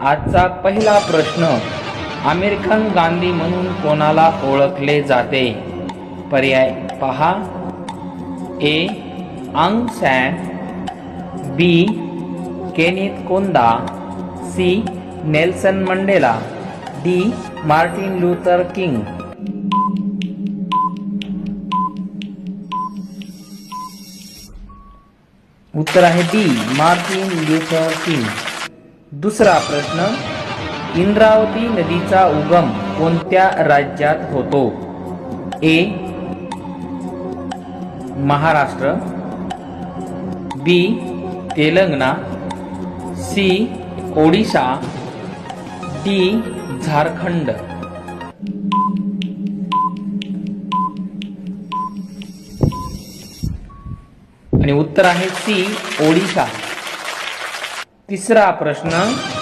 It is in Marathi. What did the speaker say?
आजचा पहिला प्रश्न आमिर खान गांधी म्हणून कोणाला ओळखले जाते? पर्याय पहा. ए अंग San B Kenneth Kaunda C Nelson Mandela D Martin Luther King. उत्तर आहे डी मार्टिन लुथर किंग. दुसरा प्रश्न इंद्रावती नदीचा उगम कोणत्या राज्यात होतो? A Maharashtra B Telangana C Odisha D Jharkhand. आणि उत्तर आहे सी ओडिशा. तिसरा प्रश्न